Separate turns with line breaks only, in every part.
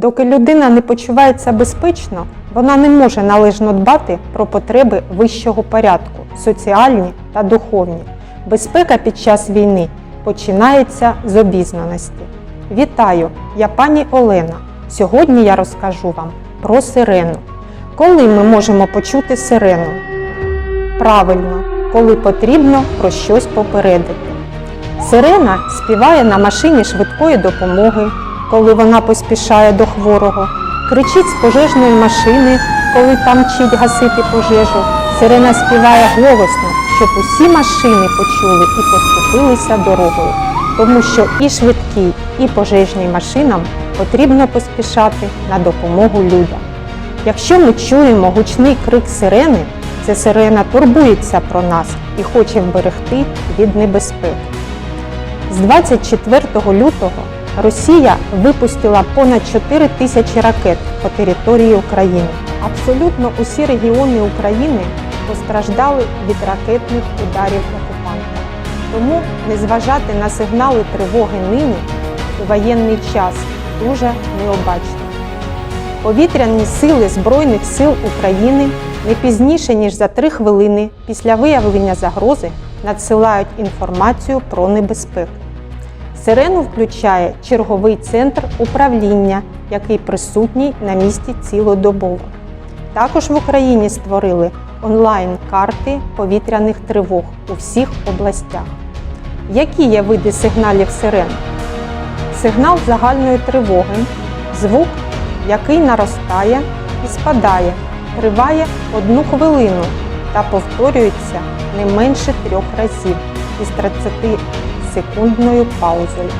Доки людина не почувається безпечно, вона не може належно дбати про потреби вищого порядку, соціальні та духовні. Безпека під час війни починається з обізнаності. Вітаю! Я пані Олена. Сьогодні я розкажу вам про сирену. Коли ми можемо почути сирену? Правильно, коли потрібно про щось попередити. Сирена співає на машині швидкої допомоги, коли вона поспішає до хворого, кричить з пожежної машини, коли там мчить гасити пожежу. Сирена співає голосно, щоб усі машини почули і поступилися дорогою, тому що і швидкій, і пожежній машинам потрібно поспішати на допомогу людям. Якщо ми чуємо гучний крик сирени, це сирена турбується про нас і хоче вберегти від небезпеки. З 24 лютого Росія випустила понад 4 тисячі ракет по території України. Абсолютно усі регіони України постраждали від ракетних ударів окупанта. Тому не зважати на сигнали тривоги нині у воєнний час дуже необачно. Повітряні сили Збройних сил України не пізніше ніж за три хвилини після виявлення загрози надсилають інформацію про небезпеку. Сирену включає черговий центр управління, який присутній на місці цілодобово. Також в Україні створили онлайн-карти повітряних тривог у всіх областях. Які є види сигналів сирен? Сигнал загальної тривоги, звук, який наростає і спадає, триває одну хвилину та повторюється не менше трьох разів із 30-секундною паузою.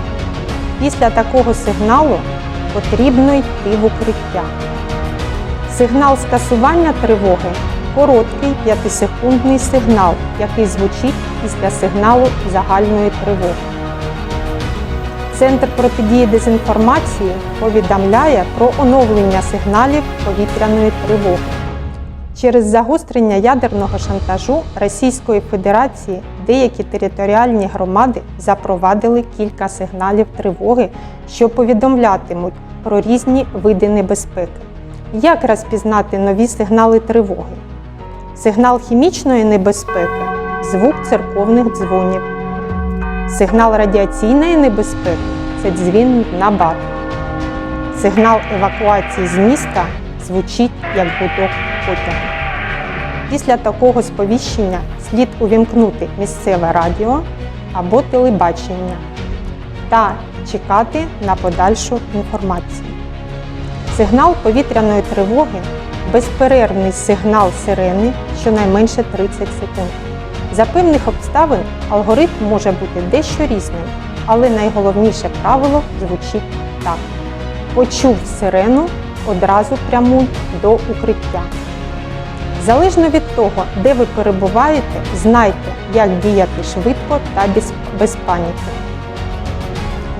Після такого сигналу потрібно йти в укриття. Сигнал скасування тривоги короткий 5-секундний сигнал, який звучить після сигналу загальної тривоги. Центр протидії дезінформації повідомляє про оновлення сигналів повітряної тривоги. Через загострення ядерного шантажу Російської Федерації деякі територіальні громади запровадили кілька сигналів тривоги, що повідомлятимуть про різні види небезпеки. Як розпізнати нові сигнали тривоги? Сигнал хімічної небезпеки звук церковних дзвонів. Сигнал радіаційної небезпеки це дзвін на бат. Сигнал евакуації з міста звучить як гудок потягу. Після такого сповіщення слід увімкнути місцеве радіо або телебачення та чекати на подальшу інформацію. Сигнал повітряної тривоги безперервний сигнал сирени щонайменше 30 секунд. За певних обставин алгоритм може бути дещо різним, але найголовніше правило звучить так: почув сирену, одразу прямуй до укриття. Залежно від того, де ви перебуваєте, знайте, як діяти швидко та без, паніки.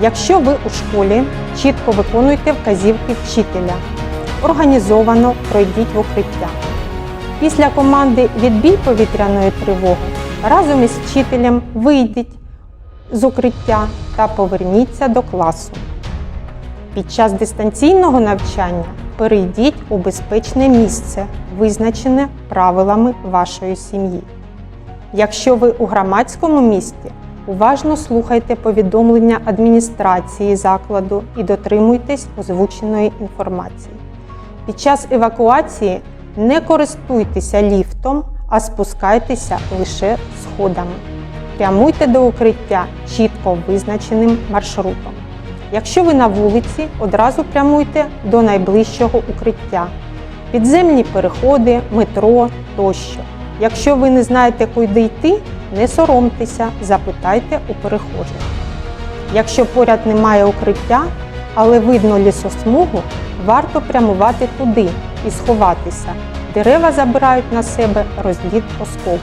Якщо ви у школі, чітко виконуйте вказівки вчителя. Організовано пройдіть в укриття. Після команди відбій повітряної тривоги разом із вчителем вийдіть з укриття та поверніться до класу. Під час дистанційного навчання перейдіть у безпечне місце, визначене правилами вашої сім'ї. Якщо ви у громадському місті, уважно слухайте повідомлення адміністрації закладу і дотримуйтесь озвученої інформації. Під час евакуації не користуйтеся ліфтом, а спускайтеся лише сходами. Прямуйте до укриття чітко визначеним маршрутом. Якщо ви на вулиці, одразу прямуйте до найближчого укриття, підземні переходи, метро тощо. Якщо ви не знаєте, куди йти, не соромтеся, запитайте у перехожих. Якщо поряд немає укриття, але видно лісосмугу, варто прямувати туди і сховатися. Дерева забирають на себе розліт осколків.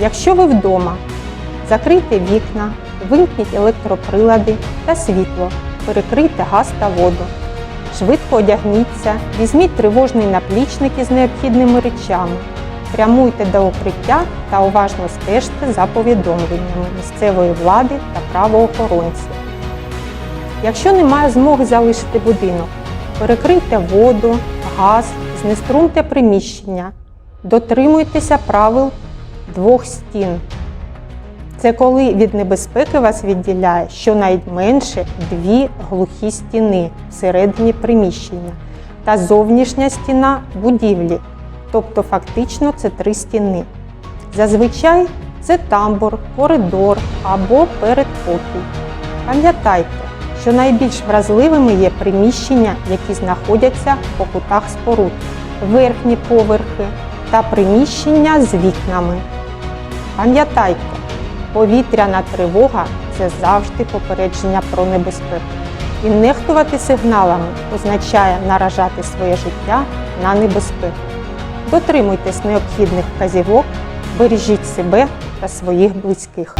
Якщо ви вдома, закрийте вікна, вимкніть електроприлади та світло, перекрийте газ та воду. Швидко одягніться, візьміть тривожний наплічник із необхідними речами, прямуйте до укриття та уважно стежте за повідомленнями місцевої влади та правоохоронців. Якщо немає змоги залишити будинок, перекрийте воду, газ, знеструмте приміщення, дотримуйтеся правил двох стін. Це коли від небезпеки вас відділяє щонайменше дві глухі стіни всередині приміщення та зовнішня стіна будівлі, тобто фактично це три стіни. Зазвичай це тамбур, коридор або передпокій. Пам'ятайте, що найбільш вразливими є приміщення, які знаходяться по кутах споруд, верхні поверхи та приміщення з вікнами. Пам'ятайте, повітряна тривога це завжди попередження про небезпеку. І нехтувати сигналами означає наражати своє життя на небезпеку. Дотримуйтесь необхідних вказівок, бережіть себе та своїх близьких.